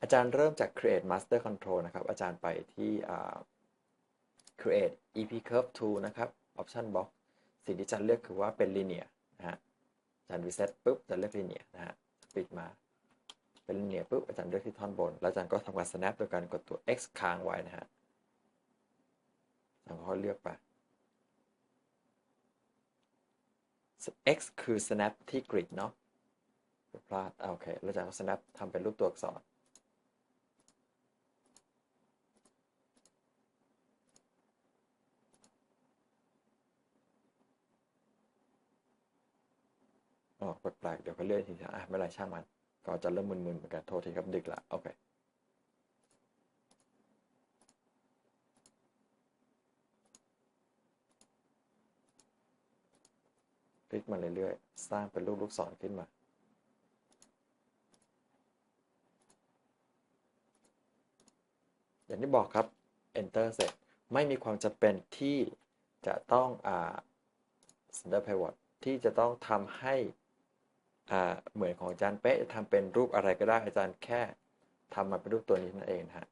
อาจารย์เริ่มจาก create master control นะครับ อาจารย์ไปที่ create ep curve tool นะครับ option box สิ่งที่อาจารย์เลือกคือว่าเป็น linear นะฮะอาจารย์ reset ปุ๊บอาจารย์เลือก linear นะฮะปิดมาเป็น linear ปุ๊บอาจารย์เลือกที่ท่อนบน แล้วอาจารย์ก็ทำการ snap โดยการกดตัว x ค้างไว้นะฮะอาจารย์ก็เลือกไป x คือ snap ที่ grid เนาะ พลาดโอเคแล้วอาจารย์ก็ snap ทำเป็นรูปตัวอักษร อ๋อแปลกๆเดี๋ยวก็เลื่อนทีเดียวอะไม่ไรช่างมัน ก็จะเริ่มมึนๆเหมือนกัน โทษทีครับดึกละโอเคคลิกมาเรื่อยๆ สร้างเป็นรูปลูกศรขึ้นมา อย่างที่บอกครับ enter เสร็จ ไม่มีความจำเป็นที่จะต้องอ่า center pivot ที่จะต้องทำให้อ่าเหมือนของอาจารย์เป๊ะทำเป็นรูปอะไรก็ได้อาจารย์แค่ทำมาเป็นรูปตัวนี้นั่นเองฮะ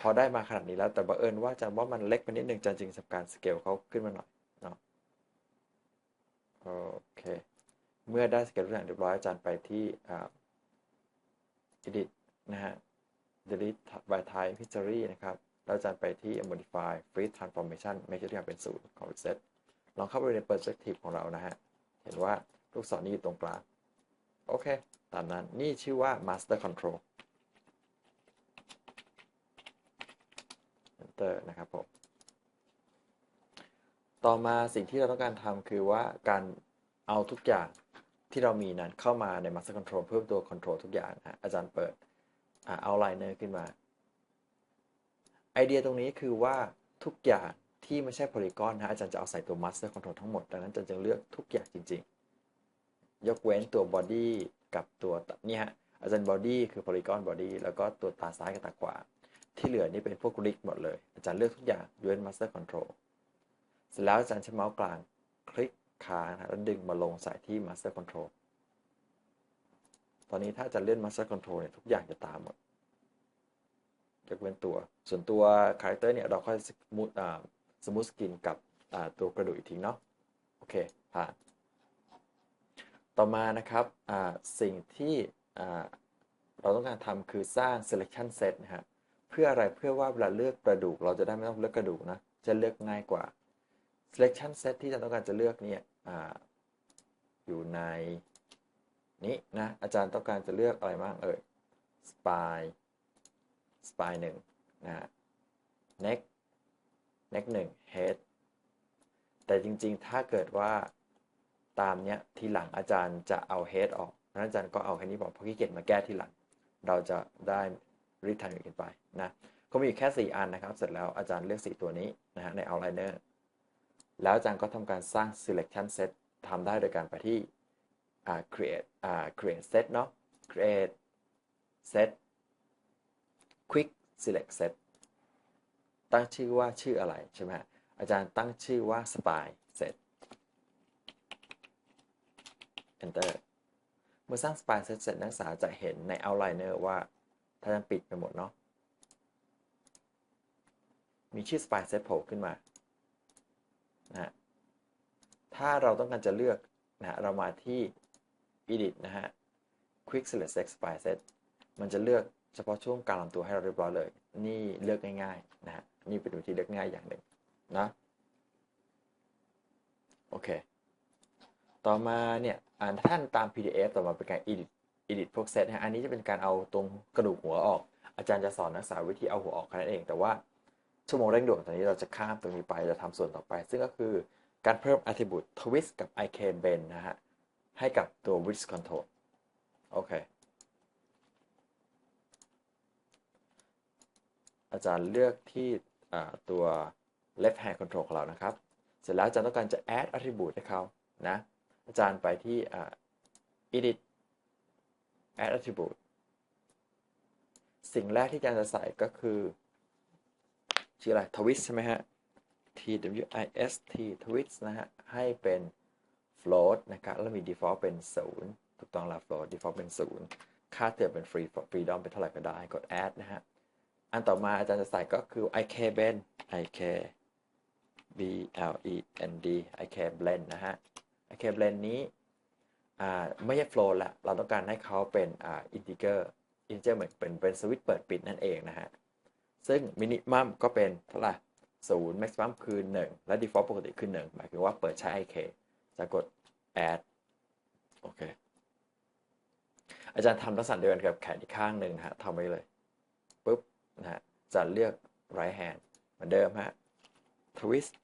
พอได้มาขนาดนี้แล้วแต่บังเอิญว่าอาจารย์ว่ามันเล็กไปนิดนึงอาจารย์จึงทำการสเกลเขาขึ้นมาหน่อยเนาะโอเค เมื่อได้สเกลทุกอย่างเรียบร้อยอาจารย์ไปที่อ่า edit นะฮะ delete by type history นะครับแล้วอาจารย์ไปที่ modify freeze transformation ไม่ใช่ทุกอย่างเป็นศูนย์ของ reset ลองเข้าไปใน perspective ของเรานะฮะ เห็นว่าลูกศรนี้อยู่ตรงกลาง โอเค ตามนั้น นี่ชื่อว่า master control enter นะครับผม ต่อมาสิ่งที่เราต้องการทำคือว่าการเอาทุกอย่างที่เรามีนั้นเข้ามาใน master control เพิ่มตัว control ทุกอย่างนะอาจารย์เปิด outliner ขึ้นมา ไอเดียตรงนี้คือว่าทุกอย่างที่ไม่ใช่โพลีกอนนะอาจารย์จะเอาใส่ตัว master control ทั้งหมด ดังนั้นอาจารย์จะเลือกทุกอย่างจริง ๆ ยกเว้นตัว body กับตัวนี่ฮะอาจารย์ body คือ polygon body แล้วก็ตัวตาซ้ายกับตาขวา ที่เหลือนี่เป็นพวก rig หมดเลย อาจารย์เลือกทุกอย่างยกเว้น master control เสร็จแล้วอาจารย์ใช้เมาส์กลางคลิกค้างแล้วดึงมาลงใส่ที่ master control ตอนนี้ถ้าจะเลื่อน master control เนี่ยทุกอย่างจะตามหมด ยกเว้นตัว ส่วนตัว character เนี่ยเราค่อยสมูทสมูทสกินกับตัวกระดูกอีกทีเนาะโอเคผ่านต่อมานะครับสิ่งที่เราต้องการทำคือสร้าง selection set นะฮะเพื่ออะไรเพื่อว่าเวลาเลือกกระดูก เราจะได้ไม่ต้องเลือกกระดูกนะจะเลือกง่ายกว่า selection set ที่จะต้องการจะเลือกเนี่ยออยู่ในนี้นะอาจารย์ต้องการจะเลือกอะไรบ้างเอ่ย spine spine หนึ่งนะฮะ neck neck หนึ่ง head แต่จริงๆ ถ้าเกิดว่าตามเนี้ยทีหลังอาจารย์จะเอา head ออกนั้นอาจารย์ก็เอาแค่นี้บอกเพราะขี้เกียจมาแก้ทีหลัง เราจะได้รีดทันกันไปนะก็มีอยู่แค่ 4 อันนะครับ เสร็จแล้วอาจารย์เลือก 4 ตัวนี้นะฮะใน outliner แล้วอาจารย์ก็ทำการสร้าง selection set ทำได้โดยการไปที่ create create set เนาะ create set quick select set ตั้งชื่อว่าชื่ออะไรใช่ไหมอาจารย์ตั้งชื่อว่า spy set enter เมื่อสร้าง spy set เสร็จนักศึกษาจะเห็นใน outliner ว่าถ้าจะปิดไปหมดเนาะมีชื่อ spy set โผล่ขึ้นมานะฮะถ้าเราต้องการจะเลือกนะฮะเรามาที่ edit นะฮะ quick select set spy set มันจะเลือก เฉพาะช่วงกลางลำตัวให้เราเรียบร้อยเลย นี่เลือกง่ายๆนะฮะนี่เป็นวิธีเลือกง่ายอย่างหนึ่งนะโอเค ต่อมาเนี่ยท่านตาม PDF ต่อมาเป็นการ edit edit พวกเซตนะอันนี้จะเป็นการเอาตรงกระดูกหัวออก อาจารย์จะสอนนักศึกษาวิธีเอาหัวออกแค่นั้นเอง แต่ว่าชั่วโมงเร่งด่วนตอนนี้เราจะข้ามตรงนี้ไปจะทำส่วนต่อไป ซึ่งก็คือการเพิ่ม attribute twist กับ ik bend นะฮะ ให้กับตัว width control โอเค อาจารย์เลือกที่ตัว left hand control ของเรานะครับ เสร็จแล้วอาจารย์ต้องการจะ add attribute ให้เขานะ อาจารย์ไปที่ edit add attribute สิ่งแรกที่อาจารย์จะใส่ก็คือชื่ออะไร twist ใช่ไหมฮะ t w i s t twist นะฮะ ให้เป็น float นะครับ แล้วมี default เป็น 0 ถูกต้องแล้ว float default เป็น 0 ค่าเตือนเป็น free freedom เป็นเท่าไหร่ก็ได้ กด add นะฮะ อันต่อมาอาจารย์จะใส่ก็คือ ik blend ik b l e n d ik blend นะฮะ ik blend นี้ไม่ใช่ flow ละ เราต้องการให้เขาเป็นอ่า integer integer เหมือนเป็นเป็นสวิตช์เปิดปิดนั่นเองนะฮะ ซึ่ง minimum ก็เป็นเท่าไหร่ศูนย์ maximum คือ 1 และ default ปกติคือ 1 หมายถึงว่าเปิดใช้ ik จะกด add โอเค อาจารย์ทำลักษณะเดียวกันกับแขนอีกข้างหนึ่งฮะทำไว้เลย นะฮะจะเลือก right hand เหมือนเดิมฮะ twist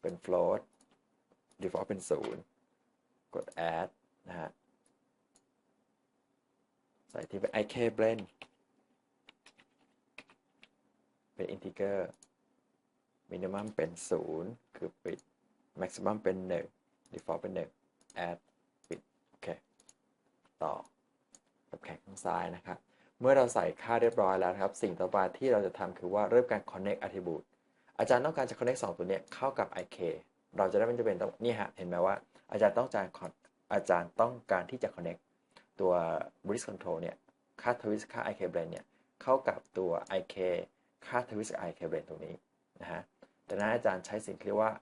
เป็น float default เป็น 0 กด add นะฮะ ใส่ที่เป็น ik blend เป็น integer minimum เป็น 0 คือปิด maximum เป็น 1 default เป็น 1 add ปิด โอเค ต่อกับแขนข้างซ้ายนะครับ เมื่อเราใส่ค่าเรียบร้อยแล้วครับ สิ่งต่อไปที่เราจะทำคือว่าเริ่มการ connect attribute อาจารย์ต้องการจะ connect 2 ตัวเนี้ยเข้ากับ ik เราจะได้ไม่จำเป็นต้องนี่ฮะเห็นไหมว่า อาจารย์ต้องการอาจารย์ต้องการที่จะ connect ตัว bridge control เนี่ยค่า twist ค่า ik blend เนี่ยเข้ากับตัว ik ค่า twist ik blend ตรงนี้นะฮะดังนั้นอาจารย์ใช้สิ่งที่เรียกว่า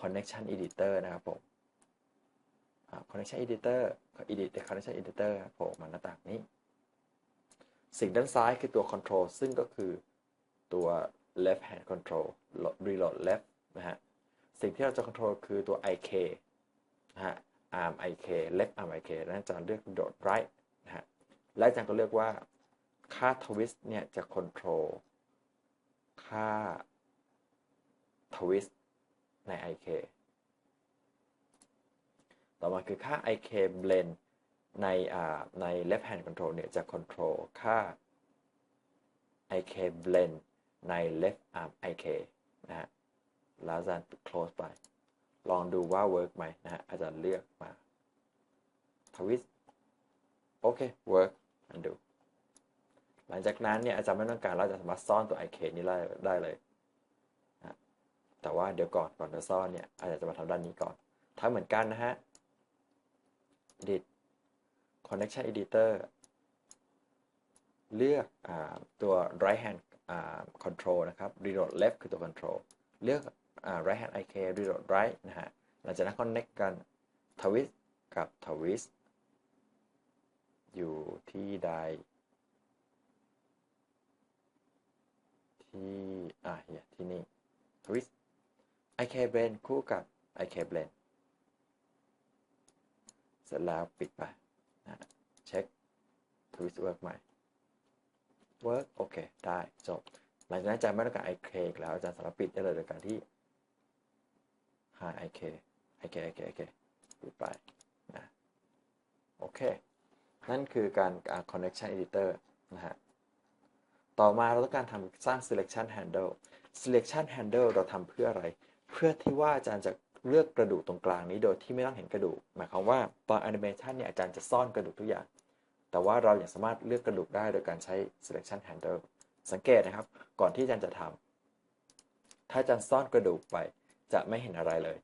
connection editor นะครับผม connection editor edit connection editor โผล่มาหน้าต่างนี้ สิ่งด้านซ้ายคือตัว control ซึ่งก็คือตัว left hand control reload left นะฮะ สิ่งที่เราจะ control คือตัว ik นะฮะ arm ik left arm ik นั้อาจารย์เลือกโดด right นะฮะ และอาจารย์ก็เลือกว่าค่า twist เนี่ยจะ control ค่า twist ใน ik ต่อมาคือค่า ik blend ในใน left hand control เนี่ยจะ control ค่า ik blend ใน left arm ik นะฮะแล้วอาจารย์ close ไป ลองดูว่า work ไหมนะฮะอาจารย์เลือกมา twist โอเค work อันดู หลังจากนั้นเนี่ยอาจารย์ไม่ต้องการเราจะสามารถซ่อนตัว ik นี้ได้ได้เลยนะแต่ว่าเดี๋ยวก่อนก่อนจะซ่อนเนี่ยอาจารย์จะมาทำด้านนี้ก่อนทำเหมือนกันนะฮะ edit connection editor เลือกอตัว right hand control นะครับ reload left คือตัว control เลือก right hand ik reload right นะฮะ หลังจากนั้น connect กัน twist กับ twist อยู่ที่ใด ที่ อ่าเฮียที่นี่ twist ik blend คู่กับ ik blend เสร็จแล้วปิดไป นะเช็ค twist work ใหม่ work โอเค ได้จบ หลังจากนั้นอาจารย์ไม่ต้องการ ik อีกแล้วอาจารย์สามารถปิดได้เลยโดยการที่ hide ik ik ik ik ปิดไปนะโอเค นั่นคือการ connection editor นะฮะต่อมาเราต้องการทำสร้าง selection handle selection handle เราทำเพื่ออะไร เพื่อที่ว่าอาจารย์จะ เลือกกระดูกตรงกลางนี้โดยที่ไม่ต้องเห็นกระดูก หมายความว่าตอน animation เนี่ยอาจารย์จะซ่อนกระดูกทุกอย่าง แต่ว่าเรายัางสามารถเลือกกระดูกได้โดยการใช้ selection handle สังเกตนะครับ ก่อนที่อาจารย์จะทำถ้าอาจารย์ซ่อนกระดูกไปจะไม่เห็นอะไรเลย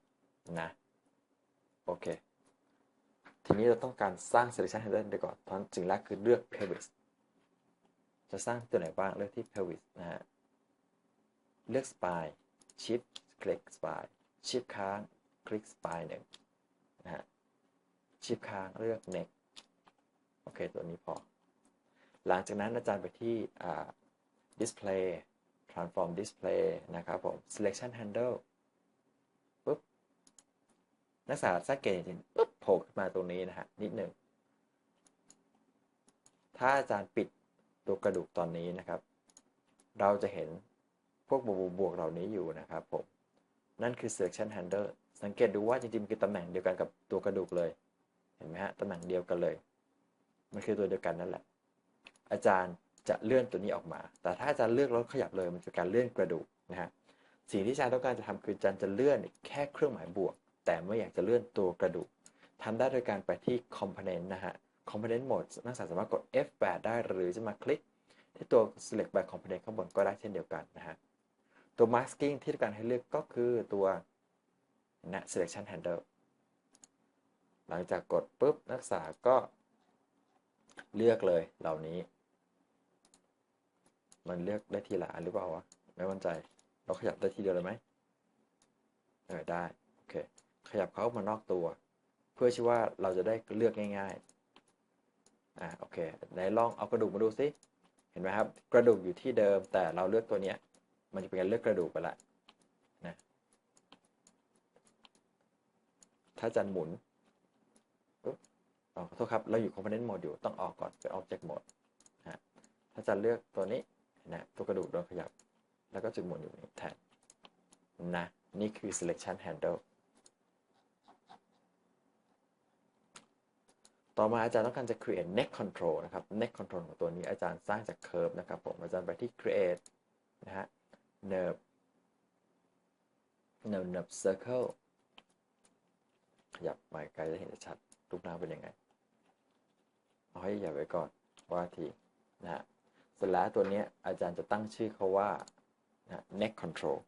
นะ โอเค ทีนี้เราต้องการสร้าง selection handle ไปก่อนตอนสิ่งแรกคือเลือก pelvis จะสร้างตัวไหนบ้างเลือกที่ pelvis นะฮะ เลือก spine shift click spine ชิปค้างคลิกสปายหนึ่งนะฮะชิปค้างเลือก next โอเค ตัวนี้พอ หลังจากนั้นอาจารย์ไปที่ display transform display นะครับผม selection handle ปุ๊บ นักศึกษาสังเกตจริงปุ๊บโผล่ขึ้นมาตรงนี้นะฮะ นิดหนึ่ง ถ้าอาจารย์ปิดตัวกระดูกตอนนี้นะครับ เราจะเห็นพวกบวกบวกเหล่านี้อยู่นะครับผม นั่นคือ selection handle สังเกตดูว่าจริงๆคือตำแหน่งเดียวกันกับตัวกระดูกเลย เห็นไหมฮะ ตำแหน่งเดียวกันเลย มันคือตัวเดียวกันนั่นแหละ อาจารย์จะเลื่อนตัวนี้ออกมา แต่ถ้าอาจารย์เลือกแล้วขยับเลย มันจะการเลื่อนกระดูกนะฮะ สิ่งที่อาจารย์ต้องการจะทำคืออาจารย์จะเลื่อนแค่เครื่องหมายบวก แต่ไม่อยากจะเลื่อนตัวกระดูกทำได้โดยการไปที่ component นะฮะ component mode นักศึกษาสามารถกด F8 ได้หรือจะมาคลิก ที่ตัว select by component ข้างบนก็ได้เช่นเดียวกันนะฮะ ตัว masking ที่ต้องการให้เลือกก็คือตัวนะ selection handle หลังจากกดปุ๊บนักศึกษาก็เลือกเลยเหล่านี้ มันเลือกได้ทีละอันหรือเปล่าวะ ไม่มั่นใจ เราขยับได้ทีเดียวเลยไหมเออได้ โอเค ขยับเขามานอกตัว เพื่อที่ว่าเราจะได้เลือกง่ายๆ อ่าโอเคไหนลองเอากระดูกมาดูสิ เห็นไหมครับ กระดูกอยู่ที่เดิมแต่เราเลือกตัวเนี้ย มันจะเป็นการเลือกกระดูกไปละนะถ้าจันหมุนอ๋อขอโทษครับ เราอยู่ component mode อยู่ต้องออกก่อนเป็น object mode นะถ้าจันเลือกตัวนี้นะตัวกระดูกโดนขยับ แล้วก็จุดหมุนอยู่นี้แทนนะนี่คือ selection handle ต่อมาอาจารย์ต้องการจะ create neck control นะครับ neck control ของตัวนี้อาจารย์สร้างจาก curve นะครับผม อาจารย์ไปที่ create นะฮะ nerve nerve nerve circle ขยับมาไกลจะเห็นชัดรูปหน้าเป็นยังไง เอาให้อย่าไว้ก่อนว่าทีนะฮะเสร็จแล้วตัวนี้อาจารย์จะตั้งชื่อเขาว่านะ neck control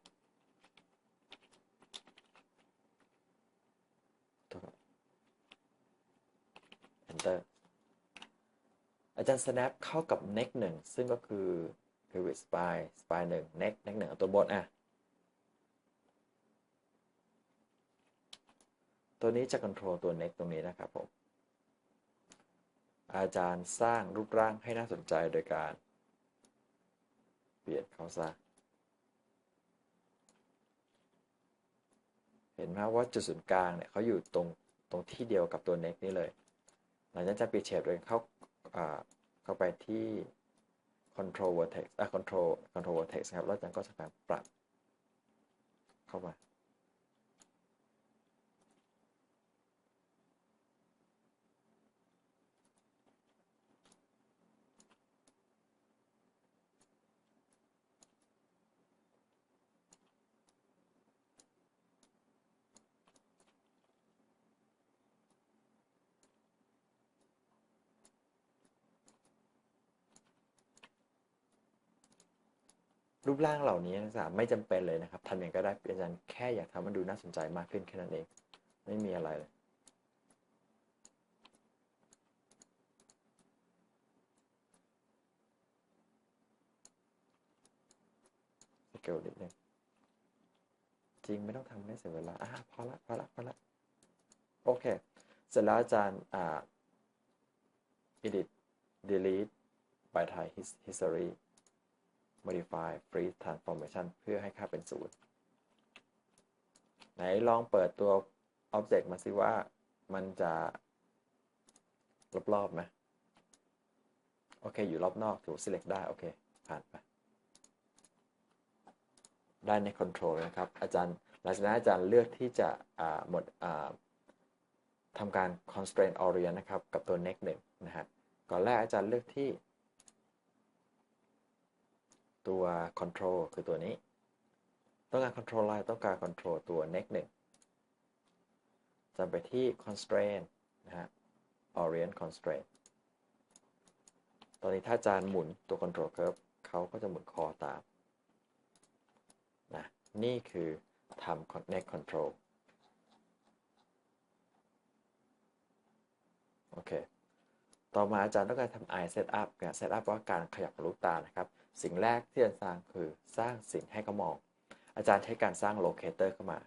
enter อาจารย์ snap เข้ากับ neck 1 ซึ่งก็คือ pivot spine spine 1 neck neck 1เอาตัวบนอะ ตัวนี้จะ control ตัว neck ตรงนี้นะครับผม อาจารย์สร้างรูปร่างให้น่าสนใจโดยการ เปลี่ยนเขาซะเห็นไหมว่าจุดศูนย์กลางเนี่ยเขาอยู่ตรงตรงที่เดียวกับตัว neck นี้เลย หลังจากจะปลี่ยนเฉดโดยเข้าเข้าไปที่ control vertex อะ control control vertex ครับ แล้วอาจารย์ก็จะการปรับเข้ามา รูปร่างเหล่านี้นักศึกษาไม่จำเป็นเลยนะครับทำอย่างก็ได้อาจารย์แค่อยากทำมันดูน่าสนใจมากขึ้นแค่นั้นเอง ไม่มีอะไรเลยสเกลนิดนึงจริงไม่ต้องทำให้เสียเวลาอะพอละพอละพอละโอเค เสร็จแล้วอาจารย์อ่า edit delete by type history modify freeze transformation เพื่อให้ค่าเป็นศูนย์ไหนลองเปิดตัว object มาสิว่ามันจะรอบๆไหมโอเค อยู่รอบนอกถูก select ได้ โอเค ผ่านไป ได้ใน control นะครับ อาจารย์หลังจากนั้นอาจารย์เลือกที่จะหมดทำการ constraint orient นะครับ กับตัว next หนึ่งนะฮะก่อนแรกอาจารย์เลือกที่ ตัว control คือตัวนี้ ต้องการ control อะไรต้องการ control ตัว next 1จะไปที่ constraint นะฮะ orient constraint ตอนนี้ถ้าอาจารย์หมุนตัว control curve เขาก็จะหมุนคอตามนะนี่คือทำ next control โอเค ต่อมาอาจารย์ต้องการทำ eye setup การ setup ว่าการขยับลูกตานะครับ สิ่งแรกที่อาจะสร้างคือสร้างสิ่งให้เขามอง อาจารย์ใช้การสร้าง locator เข้ามา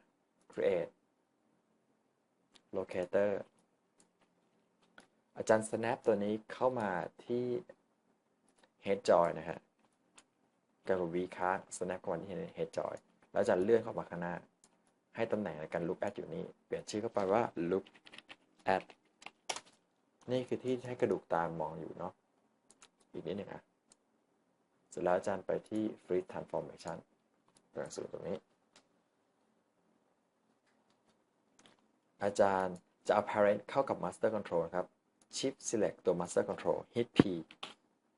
create locator อาจารย์ snap ตัวนี้เข้ามาที่ head joy นะฮะกับ V ค้าง snap เข้ามาที่ head joy แล้วอาจารย์เลื่อนเข้ามาข้างหน้า ให้ตำแหน่งในการ look at อยู่นี่เปลี่ยนชื่อเข้าไปว่า look at นี่คือที่ให้กระดูกตามองอยู่เนาะ อีกนิดหนึ่งอะ เสร็จแล้วอาจารย์ไปที่ free transformation ตัวหนังสือตรงนี้ อาจารย์จะเอา parent เข้ากับ master control ครับ shift select ตัว master control hit p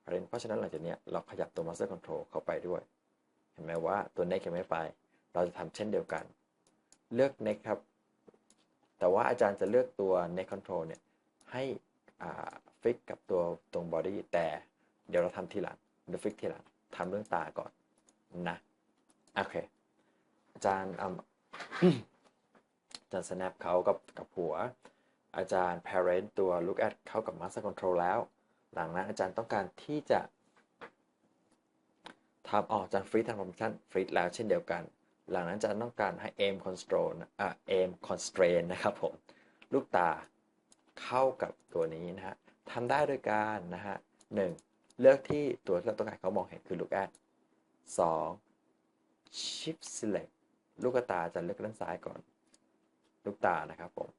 parent เพราะฉะนั้นหลังจากนี้เราขยับตัว master control เข้าไปด้วย เห็นไหมว่าตัว next ยังไม่ไป เราจะทำเช่นเดียวกัน เลือก next ครับ แต่ว่าอาจารย์จะเลือกตัว next control เนี่ยให้ ฟิกกับตัวตรง body แต่เดี๋ยวเราทำทีหลังเดี๋ยวฟิกทีหลังทำเรื่องตาก่อนนะโอเคอาจารย์อาจารย์ snap เขากับกับหัว อาจารย์ parent ตัว look at เข้ากับ master control แล้ว หลังนั้นอาจารย์ต้องการที่จะทำออกจาก free transformation free แล้วเช่นเดียวกัน หลังนั้นอาจารย์ต้องการให้ aim control อ่า aim constraint นะครับผม ลูกตา เข้ากับตัวนี้นะฮะทำได้โดยการนะฮะหนึ่งเลือกที่ตัวที่เราต้องการเขามองเห็นคือ look at สอง shift select ลูกตาจะเลือกด้านซ้ายก่อน ลูกตานะครับผม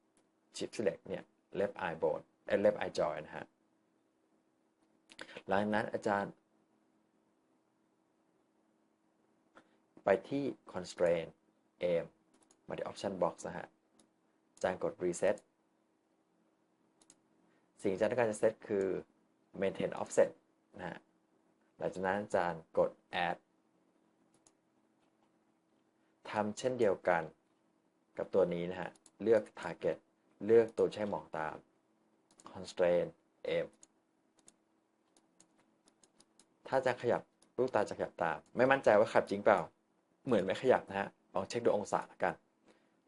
shift select เนี่ย left eye bone เอ้ left eye joint นะฮะ หลังนั้นอาจารย์ ไปที่ constraint aim มาที่ option box นะฮะ อาจารย์กด reset สิ่งที่อาจารย์ต้องการจะเซตคือ maintain offset นะฮะหลังจากนั้นอาจารย์กด add ทำเช่นเดียวกันกับตัวนี้นะฮะ เลือก target เลือกตัวใช้มองตาม constraint aim ถ้าจะขยับลูกตาจะขยับตาม ไม่มั่นใจว่าขยับจริงเปล่า เหมือนไม่ขยับนะฮะ ลองเช็คดูองศาละกัน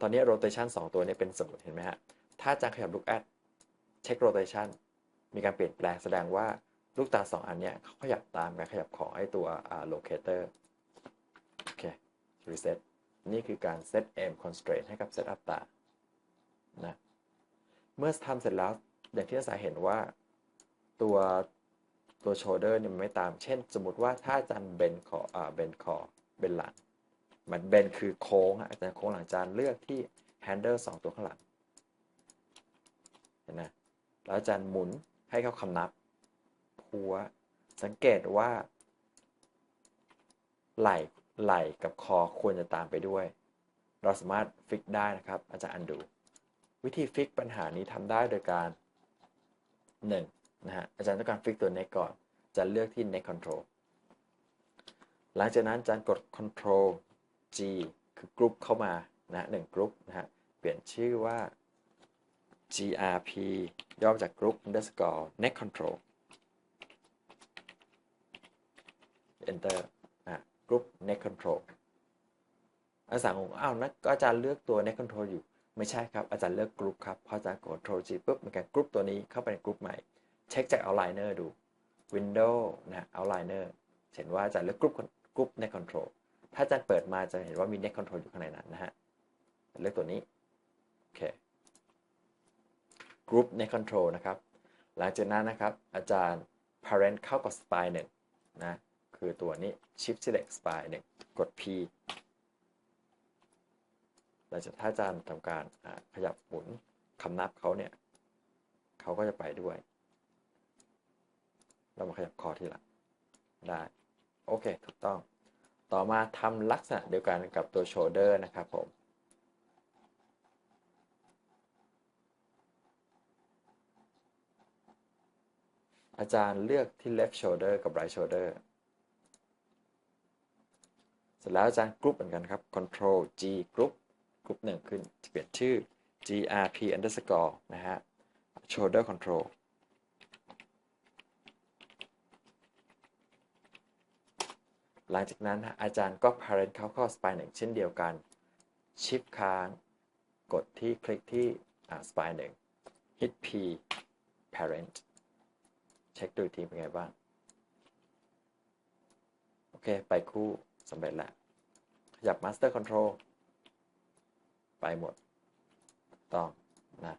ตอนนี้ rotation 2 ตัวนี้เป็นศูนย์เห็นไหมฮะ ถ้าจะขยับลูกแอด เช็ค rotation มีการเปลี่ยนแปลงแสดงว่าลูกตา 2 อันเนี้ยเขาขยับตามการขยับของไอ้ตัว locator โอเค reset นี่คือการ set aim constraint ให้กับ setup ตานะเมื่อทำเสร็จแล้วอย่างที่นักศึกษาเห็นว่าตัวตัว shoulder เนี่ยมันไม่ตาม เช่น สมมติว่าถ้าอาจารย์เบนคออ่าเบนคอเบนหลัง มันเบนคือโค้งอาจารย์โค้งหลังอาจารย์เลือกที่ handle สองตัวข้างหลังเห็นไหม แล้วอาจารย์หมุนให้เข้าคำนับพัวสังเกตว่า ไหล่ไหล่กับคอควรจะตามไปด้วย เราสามารถฟิกได้นะครับ อาจารย์อันดู วิธีฟิกปัญหานี้ทำได้โดยการ 1. นะฮะอาจารย์ต้องการฟิกตัว neck ก่อนจะเลือกที่ neck control หลังจากนั้นอาจารย์กด control G คือกรุ๊ปเข้ามานะหนึ่งกรุ๊ปนะฮะเปลี่ยนชื่อว่า GRP ย่อมาจาก group underscore neck control enter อะ group neck control อาจารย์งงอ้าวนะก็อาจารย์เลือกตัว neck control อยู่ ไม่ใช่ครับ อาจารย์เลือกกรุ๊ปครับ พออาจารย์กด control G ปุ๊บมันการกรุ๊ปตัวนี้เข้าไปในกรุ๊ปใหม่ เช็คจาก outliner ดู window นะ outliner เห็นว่าอาจารย์เลือกกรุ๊ปกรุ๊ป neck control ถ้าอาจารย์เปิดมาจะเห็นว่ามี neck control อยู่ข้างในนั้นนะฮะ เลือกตัวนี้ โอเค group neck control นะครับ หลังจากนั้นนะครับ อาจารย์ parent เข้ากับ spine 1นะคือตัวนี้ shift select spine 1กด P หลังจากถ้าอาจารย์ทำการขยับหมุนคำนับเขาเนี่ยเขาก็จะไปด้วย เรามาขยับคอทีหลังได้ โอเค ถูกต้อง ต่อมาทำลักษณะเดียวกันกับตัว shoulder นะครับผม อาจารย์เลือกที่ left shoulder กับ right shoulder เสร็จแล้วอาจารย์กรุ๊ปเหมือนกันครับ control G กรุ๊ปกรุ๊ปหนึ่งขึ้นเปลี่ยนชื่อ grp underscore นะฮะ shoulder control หลังจากนั้นอาจารย์ก็ parent เข้าเข้า spine หนึ่งเช่นเดียวกัน shift ค้าง กดที่คลิกที่ spine หนึ่ง hit p parent ช็คดูอีกทีเป็นไงบ้าง โอเค ไปคู่สำเร็จแล้ว ขยับ master control ไปหมด ต้องนะ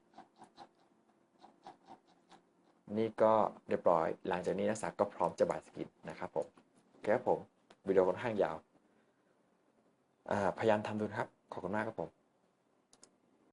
นี่ก็เรียบร้อย หลังจากนี้นักศึกษาก็พร้อมจะบายสกินนะครับผมโอเคครับผมวิดีโอค่อนข้างยาว พยายามทำดูนะครับ ขอบคุณมากครับผม